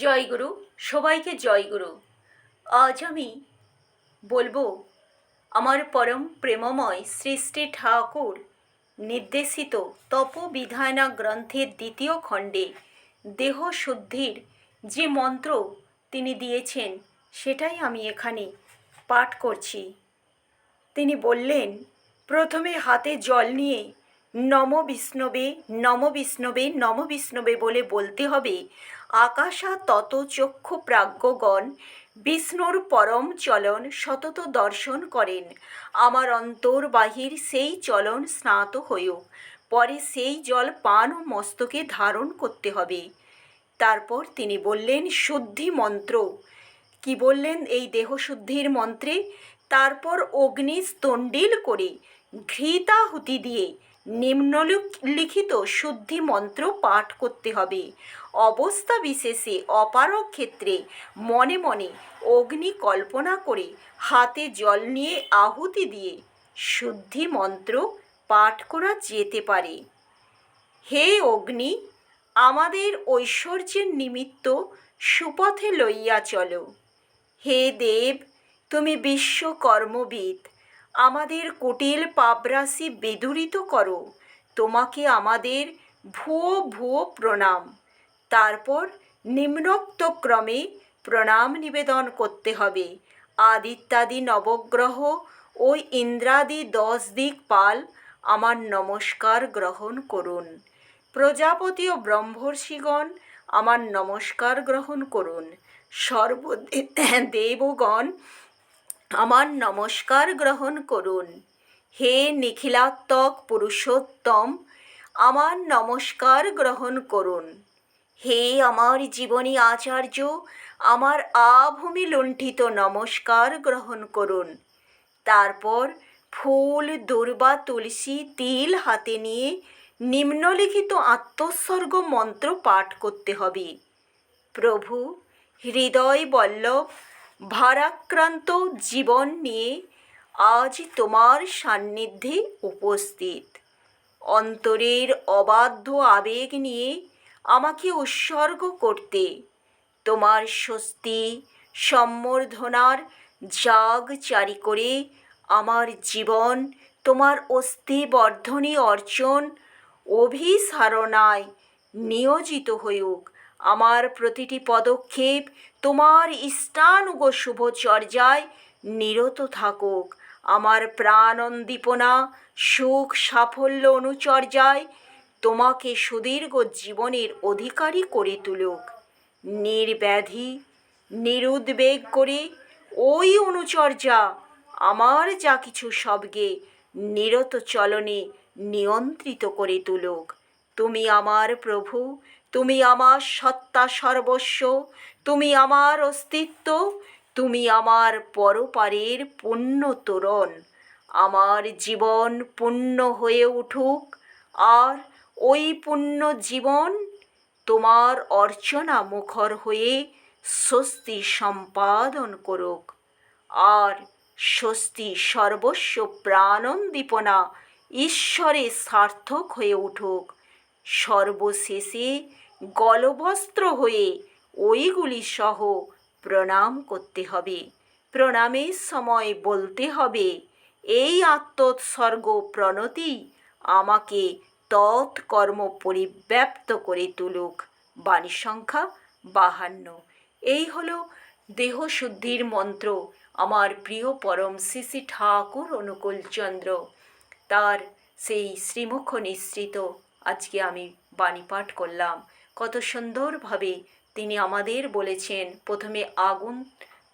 জয়গুরু সবাইকে জয়গুরু আজ আমি বলব, আমার পরম প্রেমময় শ্রী ঠাকুর নির্দেশিত তপবিধায়না গ্রন্থের দ্বিতীয় খণ্ডে দেহ শুদ্ধির যে মন্ত্র তিনি দিয়েছেন, সেটাই আমি এখানে পাঠ করছি। তিনি বললেন, প্রথমে হাতে জল নিয়ে নম বিষ্ণবে নম বিষ্ণবে নম বিষ্ণবে বলে বলতে হবে। আকাশা তত চক্ষু প্রাজ্ঞগণ বিষ্ণুর পরম চলন সতত দর্শন করেন। আমার অন্তর বাহির সেই চলন স্নাত হয়েও পরে সেই জল পান ও মস্তকে ধারণ করতে হবে। তারপর তিনি বললেন, শুদ্ধি মন্ত্র। কি বললেন এই দেহশুদ্ধির মন্ত্রে? তারপর অগ্নি স্তণ্ডিল করে ঘৃতাহুতি দিয়ে নিম্নলিখিত শুদ্ধি মন্ত্র পাঠ করতে হবে। অবস্থা বিশেষে অপারক ক্ষেত্রে মনে মনে অগ্নি কল্পনা করে হাতে জল নিয়ে আহুতি দিয়ে শুদ্ধি মন্ত্র পাঠ করা যেতে পারে। হে অগ্নি, আমাদের ঐশ্বর্যের নিমিত্ত সুপথে লইয়া চলো। হে দেব, তুমি বিশ্বকর্মবিদ। আমাদের কুটিল পাপরাশি বেদুরিত করো। তোমাকে আমাদের ভুয়ো ভুয়ো প্রণাম। তারপর নিম্নোক্ত ক্রমে প্রণাম নিবেদন করতে হবে। আদিত্যাদি নবগ্রহ ও ইন্দ্রাদি দশ দিক পাল আমার নমস্কার গ্রহণ করুন। প্রজাপতি ও ব্রহ্মর্ষিগণ আমার নমস্কার গ্রহণ করুন। সর্ব দেবগণ আমার নমস্কার গ্রহণ করুন। হে নিখিলাত্মক পুরুষোত্তম, আমার নমস্কার গ্রহণ করুন। হে আমার জীবনী আচার্য, আমার আভূমি লুণ্ঠিত নমস্কার গ্রহণ করুন। তারপর ফুল, দুর্বা, তুলসী, তিল হাতে নিয়ে নিম্নলিখিত আত্মস্বর্গ মন্ত্র পাঠ করতে হবে। প্রভু, হৃদয় বল্লভ ভারাক্রান্ত জীবন নিয়ে আজ তোমার সান্নিধ্যে উপস্থিত। অন্তরের অবাধ্য আবেগ নিয়ে আমাকে উৎসর্গ করতে তোমার স্বস্তি, সম্বর্ধনার জাগ জারি করে আমার জীবন, তোমার অস্থিবর্ধনী অর্জন অভিসারণায় নিয়োজিত হউক আমার প্রতিটি পদক্ষেপ তোমার ইষ্টানুগ শুভচর্যায় নিরত থাকুক। আমার প্রাণন্দীপনা, সুখ সাফল্য অনুচর্যায় তোমাকে সুদীর্ঘ জীবনের অধিকারী করে তুলুক। নির্ব্যাধি, নিরুদ্বেগ করে ওই অনুচর্যা আমার যা কিছু সবগে নিরত চলনে নিয়ন্ত্রিত করে তুলুক। তুমি আমার প্রভু তুমি আমার সত্তা সর্বস্ব, তুমি আমার অস্তিত্ব, তুমি আমার পরপারের পুণ্য তোরণ আমার জীবন পুণ্য হয়ে উঠুক, আর ওই পুণ্য জীবন তোমার অর্চনা মুখর হয়ে স্বস্তি সম্পাদন করুক। আর স্বস্তি সর্বস্ব প্রাণন্দীপনা ঈশ্বরে সার্থক হয়ে উঠুক। সর্বশেষে গলবস্ত্র হয়ে ওইগুলি সহ প্রণাম করতে হবে। প্রণামের সময় বলতে হবে, এই আত্মোৎসর্গ প্রণতি আমাকে তৎকর্ম পরিব্যাপ্ত করে তুলুক। বাণী সংখ্যা বাহান্ন। এই হলো দেহশুদ্ধির মন্ত্র আমার প্রিয় পরম শ্রী ঠাকুর অনুকূলচন্দ্র তার সেই শ্রীমুখ নিঃসৃত আজকে আমি বাণী পাঠ করলাম। কত সুন্দরভাবে তিনি আমাদের বলেছেন, প্রথমে আগুন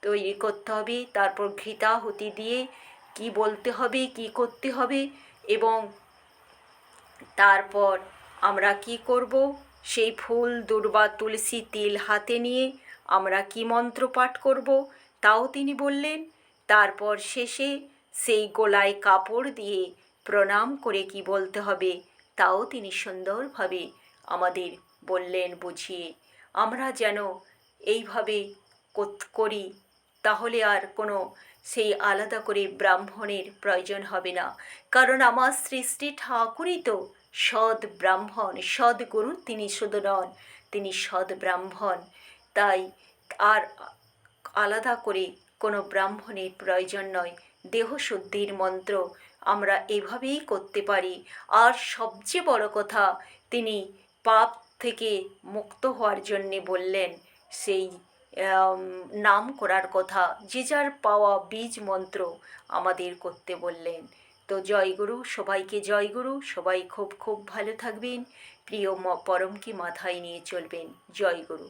তৈরি করতে হবে, তারপর ঘৃতাহুতি দিয়ে কি বলতে হবে, কি করতে হবে এবং তারপর আমরা কি করব? সেই ফুল, দুর্বা, তুলসী, তিল হাতে নিয়ে আমরা কি মন্ত্র পাঠ করব? তাও তিনি বললেন, তারপর শেষে সেই গোলায় কাপড় দিয়ে প্রণাম করে কি বলতে হবে? তাও তিনি সুন্দরভাবে আমাদের বললেন বুঝিয়ে আমরা যেন এইভাবে করি, তাহলে আর কোনো সেই আলাদা করে ব্রাহ্মণের প্রয়োজন হবে না। কারণ আমার সৃষ্টি ঠাকুরই তো সৎ ব্রাহ্মণ সদ্গুরু তিনি শুধু নন, তিনি সৎ ব্রাহ্মণ। তাই আর আলাদা করে কোনো ব্রাহ্মণের প্রয়োজন নয়। দেহশুদ্ধির মন্ত্র আমরা এভাবেই করতে পারি। আর সবচেয়ে বড় কথা, তিনি পাপ থেকে মুক্ত হওয়ার জন্যে বললেন সেই নাম করার কথা, যে যার পাওয়া বীজ মন্ত্র আমাদের করতে বললেন। তো জয়গুরু সবাইকে জয়গুরু সবাই খুব খুব ভালো থাকবেন। প্রিয় পরমকে মাথায় নিয়ে চলবেন? জয়গুরু